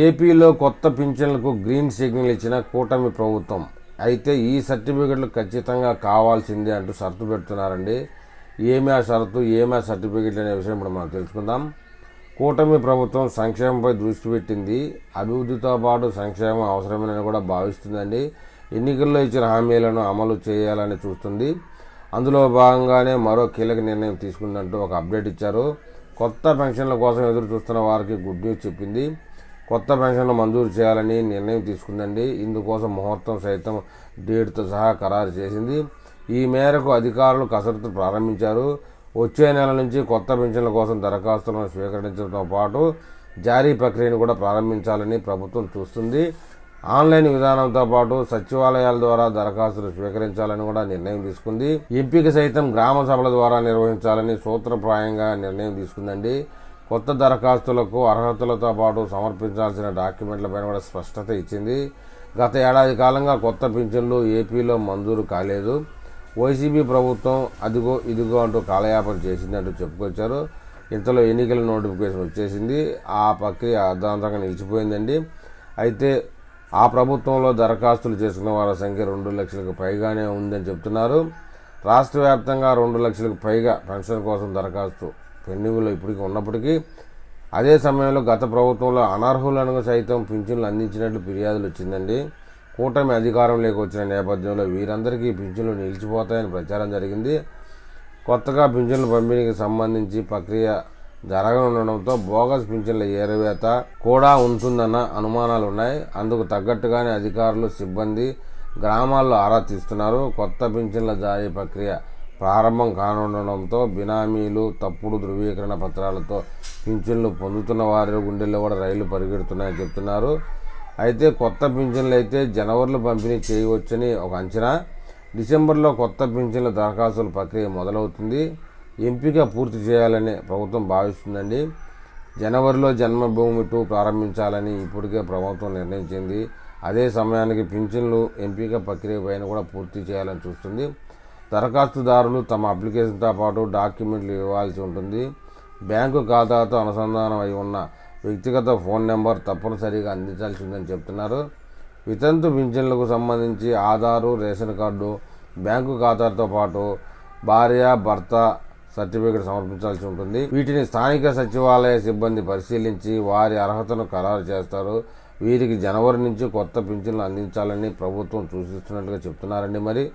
ఏపీలో కొత్త పింఛన్లకు green signal ఇచ్చిన కూటమి ప్రభుత్వం. అయితే ఈ సర్టిఫికెట్లు ఖచ్చితంగా కావాల్సిందే అంటూ షరతు పెడుతున్నారండి. ఏమి ఆ షరతు ఏమి ఆ అనే విషయం ఇప్పుడు మనం తెలుసుకుందాం. కూటమి ప్రభుత్వం సంక్షేమంపై దృష్టి పెట్టింది. అభివృద్ధితో పాటు సంక్షేమం అవసరమని కూడా భావిస్తుందండి. ఎన్నికల్లో ఇచ్చిన హామీలను అమలు చేయాలని చూస్తుంది. అందులో భాగంగానే మరో కీలక నిర్ణయం తీసుకుందంటూ ఒక అప్డేట్ ఇచ్చారు. కొత్త పెన్షన్ల కోసం ఎదురు చూస్తున్న వారికి గుడ్ న్యూస్ చెప్పింది. కొత్త పెన్షన్లు మంజూరు చేయాలని నిర్ణయం తీసుకుందండి. ఇందుకోసం ముహూర్తం సైతం డేట్తో సహా ఖరారు చేసింది. ఈ మేరకు అధికారులు కసరత్తు ప్రారంభించారు. వచ్చే నెల నుంచి కొత్త పెన్షన్ల కోసం దరఖాస్తులను స్వీకరించడంతో పాటు జారీ ప్రక్రియను కూడా ప్రారంభించాలని ప్రభుత్వం చూస్తుంది. ఆన్లైన్ విధానంతో పాటు సచివాలయాల ద్వారా దరఖాస్తులు స్వీకరించాలని కూడా నిర్ణయం తీసుకుంది. ఎంపిక సైతం గ్రామ సభల ద్వారా నిర్వహించాలని సూత్రప్రాయంగా నిర్ణయం తీసుకుందండి. కొత్త దరఖాస్తులకు అర్హతలతో పాటు సమర్పించాల్సిన డాక్యుమెంట్లపైన కూడా స్పష్టత ఇచ్చింది. గత ఏడాది కాలంగా కొత్త పింఛన్లు ఏపీలో మంజూరు కాలేదు. వైసీపీ ప్రభుత్వం అదిగో ఇదిగో అంటూ కాలయాపన చేసిందంటూ చెప్పుకొచ్చారు. ఇంతలో ఎన్నికల నోటిఫికేషన్ వచ్చేసింది. ఆ ప్రక్రియ అర్ధాంతంగా నిలిచిపోయిందండి. అయితే ఆ ప్రభుత్వంలో దరఖాస్తులు చేసుకున్న వారి సంఖ్య రెండు లక్షలకు పైగానే ఉందని చెప్తున్నారు. రాష్ట్ర వ్యాప్తంగా రెండు లక్షలకు పైగా పెన్షన్ కోసం దరఖాస్తు పెండింగ్లో ఇప్పటికీ ఉన్నప్పటికీ అదే సమయంలో గత ప్రభుత్వంలో అనర్హులను సైతం పింఛన్లు అందించినట్లు ఫిర్యాదులు వచ్చిందండి. కూటమి అధికారంలోకి వచ్చిన నేపథ్యంలో వీరందరికీ పింఛన్లు నిలిచిపోతాయని ప్రచారం జరిగింది. కొత్తగా పింఛన్ల పంపిణీకి సంబంధించి ప్రక్రియ జరగనుండడంతో బోగస్ పింఛన్ల ఏరవేత కూడా ఉంటుందన్న అనుమానాలు ఉన్నాయి అందుకు తగ్గట్టుగానే అధికారులు సిబ్బంది గ్రామాల్లో ఆరా తీస్తున్నారు. కొత్త పింఛన్ల జారీ ప్రక్రియ ప్రారంభం కానుండడంతో బినామీలు తప్పుడు ధృవీకరణ పత్రాలతో పింఛన్లు పొందుతున్న వారి గుండెల్లో కూడా రైళ్ళు పరిగెడుతున్నాయని చెప్తున్నారు. అయితే కొత్త పింఛన్లు అయితే జనవరిలో పంపిణీ చేయవచ్చని ఒక అంచనా. డిసెంబర్లో కొత్త పింఛన్ల దరఖాస్తుల ప్రక్రియ మొదలవుతుంది. ఎంపిక పూర్తి చేయాలని ప్రభుత్వం భావిస్తుందండి. జనవరిలో జన్మభూమి టూ ప్రారంభించాలని ఇప్పటికే ప్రభుత్వం నిర్ణయించింది. అదే సమయానికి పింఛన్లు ఎంపిక ప్రక్రియ పైన కూడా పూర్తి చేయాలని చూస్తుంది. దరఖాస్తుదారులు తమ అప్లికేషన్తో పాటు డాక్యుమెంట్లు ఇవ్వాల్సి ఉంటుంది. బ్యాంకు ఖాతాతో అనుసంధానం అయి ఉన్న వ్యక్తిగత ఫోన్ నెంబర్ తప్పనిసరిగా అందించాల్సి ఉందని చెప్తున్నారు. వితంతు పింఛన్లకు సంబంధించి ఆధారు రేషన్ కార్డు బ్యాంకు ఖాతాతో పాటు భార్య భర్త సర్టిఫికేట్ సమర్పించాల్సి ఉంటుంది. వీటిని స్థానిక సచివాలయ సిబ్బంది పరిశీలించి వారి అర్హతను ఖరారు చేస్తారు. వీరికి జనవరి నుంచి కొత్త పింఛన్లు అందించాలని ప్రభుత్వం సూచిస్తున్నట్లుగా చెప్తున్నారండి మరి.